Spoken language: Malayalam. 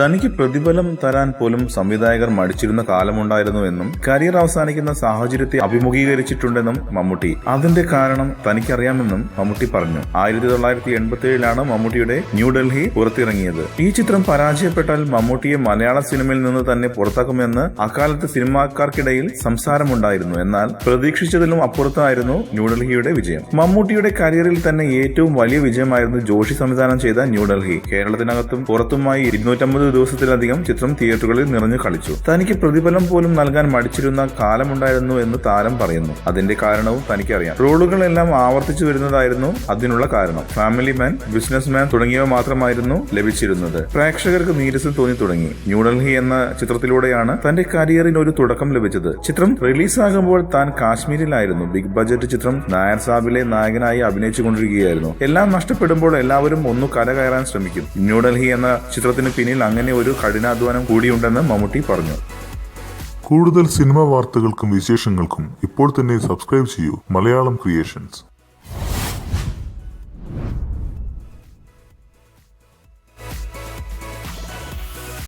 തനിക്ക് പ്രതിഫലം തരാൻ പോലും സംവിധായകർ മടിച്ചിരുന്ന കാലമുണ്ടായിരുന്നു എന്നും കരിയർ അവസാനിക്കുന്ന സാഹചര്യത്തെ അഭിമുഖീകരിച്ചിട്ടുണ്ടെന്നും മമ്മൂട്ടി. അതിന്റെ കാരണം തനിക്കറിയാമെന്നും മമ്മൂട്ടി പറഞ്ഞു. ആയിരത്തി തൊള്ളായിരത്തി എൺപത്തി ഏഴിലാണ് മമ്മൂട്ടിയുടെ ന്യൂഡൽഹി പുറത്തിറങ്ങിയത്. ഈ ചിത്രം പരാജയപ്പെട്ടാൽ മമ്മൂട്ടിയെ മലയാള സിനിമയിൽ നിന്ന് തന്നെ പുറത്താക്കുമെന്ന് അക്കാലത്ത് സിനിമാക്കാർക്കിടയിൽ സംസാരമുണ്ടായിരുന്നു. എന്നാൽ പ്രതീക്ഷിച്ചതിലും അപ്പുറത്തായിരുന്നു ന്യൂഡൽഹിയുടെ വിജയം. മമ്മൂട്ടിയുടെ കരിയറിൽ തന്നെ ഏറ്റവും വലിയ വിജയമായിരുന്നു ജോഷി സംവിധാനം ചെയ്ത ന്യൂഡൽഹി കേരളത്തിനകത്തും പുറത്തുമായി ഇരുന്നൂറ്റമ്പത് ദിവസത്തിലധികം ചിത്രം തിയേറ്ററുകളിൽ നിറഞ്ഞു കളിച്ചു. തനിക്ക് പ്രതിഫലം പോലും നൽകാൻ മടിച്ചിരുന്ന കാലമുണ്ടായിരുന്നു എന്ന് താരം പറയുന്നു. അതിന്റെ കാരണവും തനിക്കറിയാം. റോളുകളെല്ലാം ആവർത്തിച്ചു വരുന്നതായിരുന്നു അതിനുള്ള കാരണം. ഫാമിലി മാൻ ബിസിനസ് മാൻ തുടങ്ങിയവ മാത്രമായിരുന്നു ലഭിച്ചിരുന്നത്. പ്രേക്ഷകർക്ക് നീരസം തോന്നി തുടങ്ങി. ന്യൂഡൽഹി എന്ന ചിത്രത്തിലൂടെയാണ് തന്റെ കരിയറിന് ഒരു തുടക്കം ലഭിച്ചത്. ചിത്രം റിലീസാകുമ്പോൾ താൻ കാശ്മീരിലായിരുന്നു. ബിഗ് ബജറ്റ് ചിത്രം നായർ സാബിലെ നായകനായി അഭിനയിച്ചുകൊണ്ടിരിക്കുകയായിരുന്നു. എല്ലാം നഷ്ടപ്പെടുമ്പോൾ എല്ലാവരും ഒന്നു കരകയറാൻ ശ്രമിക്കും. ന്യൂഡൽഹി എന്ന ചിത്രത്തിന് പിന്നിൽ അങ്ങനെ ഒരു കഠിനാധ്വാനം കൂടിയുണ്ടെന്ന് മമ്മൂട്ടി പറഞ്ഞു. കൂടുതൽ സിനിമ വാർത്തകൾക്കും വിശേഷങ്ങൾക്കും ഇപ്പോൾ തന്നെ സബ്സ്ക്രൈബ് ചെയ്യൂ മലയാളം ക്രിയേഷൻസ്.